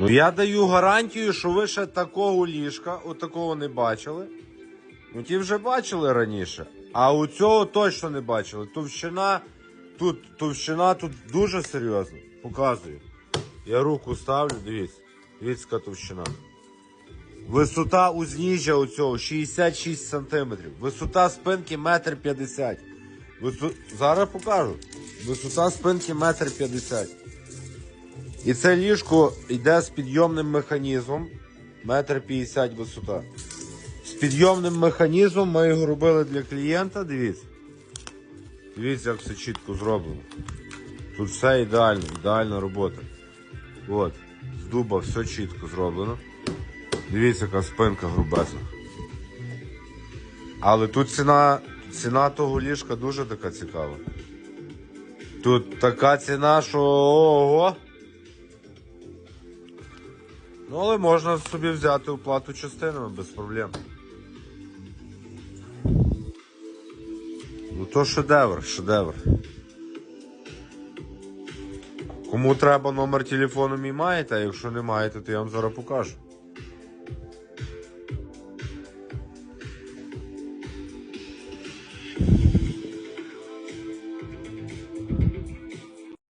Ну я даю гарантію, що ви ще такого ліжка, отакого не бачили. Ну ті вже бачили раніше. А у цього точно не бачили. Товщина тут, товщина тут дуже серйозна. Показую. Я руку ставлю, дивіться. Дивіться, товщина. Висота узніжжя у цього 66 см. Висота спинки 1,50 м. Висо... Зараз покажу. Висота спинки 1,50 м. І це ліжко йде з підйомним механізмом. 1,50 м висота. З підйомним механізмом ми його робили для клієнта. Дивіться. Дивіться, як все чітко зроблено. Тут все ідеально, ідеальна робота. От, з дуба все чітко зроблено. Дивіться, яка спинка грубезна. Але тут ціна, ціна того ліжка дуже така цікава. Тут така ціна, що ого. Ну, але можна собі взяти оплату частинами без проблем. Ну то шедевр, шедевр. Кому треба номер телефону мій маєте, а якщо не маєте, то я вам зараз покажу.